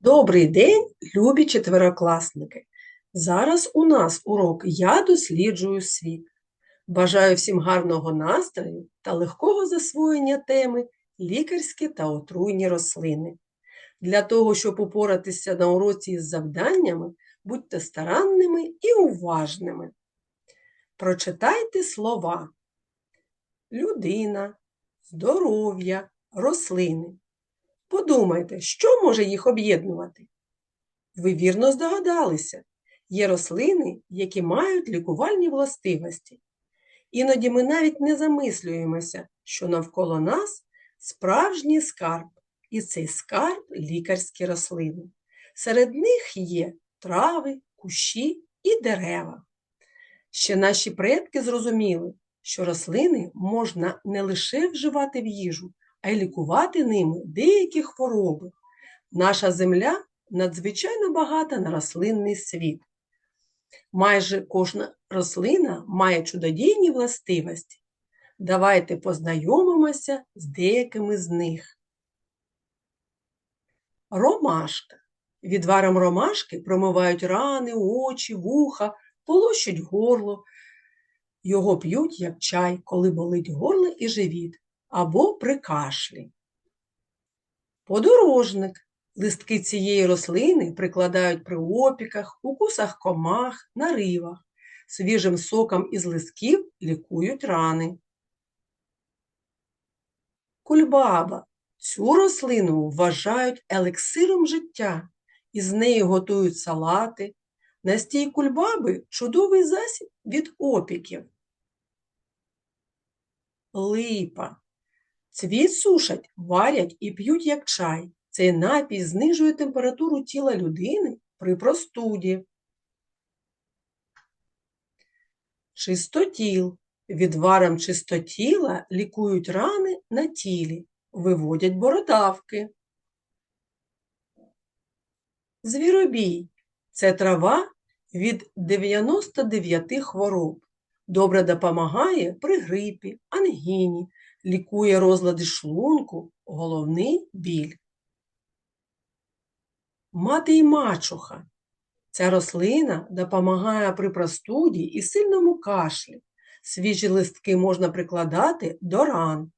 Добрий день, любі четверокласники! Зараз у нас урок Я досліджую світ. Бажаю всім гарного настрою та легкого засвоєння теми лікарські та отруйні рослини. Для того, щоб упоратися на уроці із завданнями, будьте старанними і уважними. Прочитайте слова людина, здоров'я, рослини. Подумайте, що може їх об'єднувати? Ви вірно здогадалися, є рослини, які мають лікувальні властивості. Іноді ми навіть не замислюємося, що навколо нас справжній скарб, і цей скарб лікарські рослини. Серед них є трави, кущі і дерева. Ще наші предки зрозуміли, що рослини можна не лише вживати в їжу, а й лікувати ними деякі хвороби. Наша земля надзвичайно багата на рослинний світ. Майже кожна рослина має чудодійні властивості. Давайте познайомимося з деякими з них. Ромашка. Відваром ромашки промивають рани, очі, вуха, полощуть горло. Його п'ють як чай, коли болить горло і живіт або при кашлі. Подорожник. Листки цієї рослини прикладають при опіках, укусах комах, наривах. Свіжим соком із листків лікують рани. Кульбаба. Цю рослину вважають елексиром життя, із неї готують салати. Настій кульбаби чудовий засіб від опіків. Липа. Цвіт сушать, варять і п'ють як чай. Цей напій знижує температуру тіла людини при простуді. Чистотіл. Відваром чистотіла лікують рани на тілі, виводять бородавки. Звіробій це трава від 99 хвороб. Добре допомагає при грипі, ангіні, лікує розлади шлунку, головний біль. Мати й мачуха. Ця рослина допомагає при простуді і сильному кашлі. Свіжі листки можна прикладати до ран.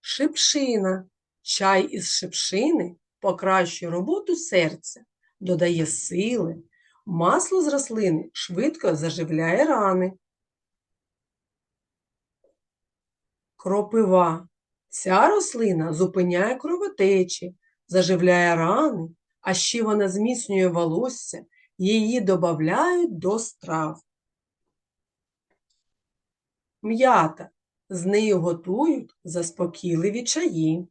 Шипшина. Чай із шипшини покращує роботу серця, додає сили. Масло з рослини швидко заживляє рани. Кропива. Ця рослина зупиняє кровотечі, заживляє рани, а ще вона зміцнює волосся, її додають до страв. М'ята. З нею готують заспокійливі чаї.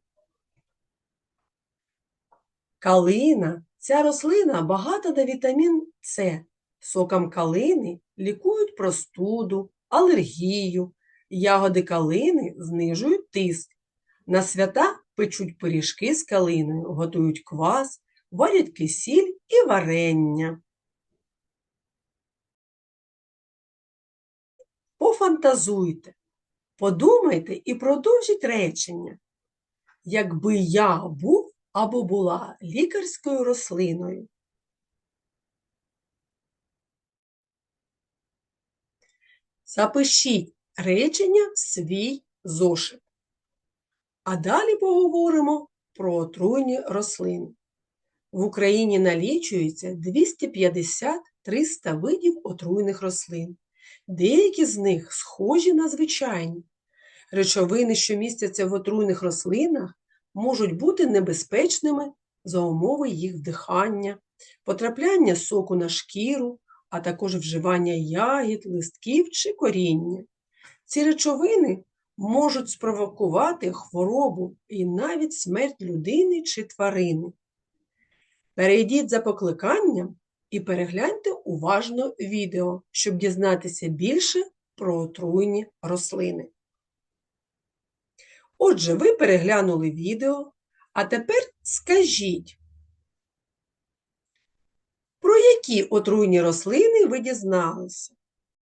Калина. Ця рослина багата на вітамін С. Соком калини лікують простуду, алергію, Ягоди калини знижують тиск. На свята печуть пиріжки з калиною, готують квас, варять кисіль і варення. Пофантазуйте, подумайте і продовжіть речення. Якби я був або була лікарською рослиною. Запишіть речення в свій зошит. А далі поговоримо про отруйні рослини. В Україні налічується 250-300 видів отруйних рослин. Деякі з них схожі на звичайні. Речовини, що містяться в отруйних рослинах, можуть бути небезпечними за умови їх вдихання, потрапляння соку на шкіру, а також вживання ягід, листків чи коріння. Ці речовини можуть спровокувати хворобу і навіть смерть людини чи тварини. Перейдіть за покликанням і перегляньте уважно відео, щоб дізнатися більше про отруйні рослини. Отже, ви переглянули відео, а тепер скажіть, про які отруйні рослини ви дізналися?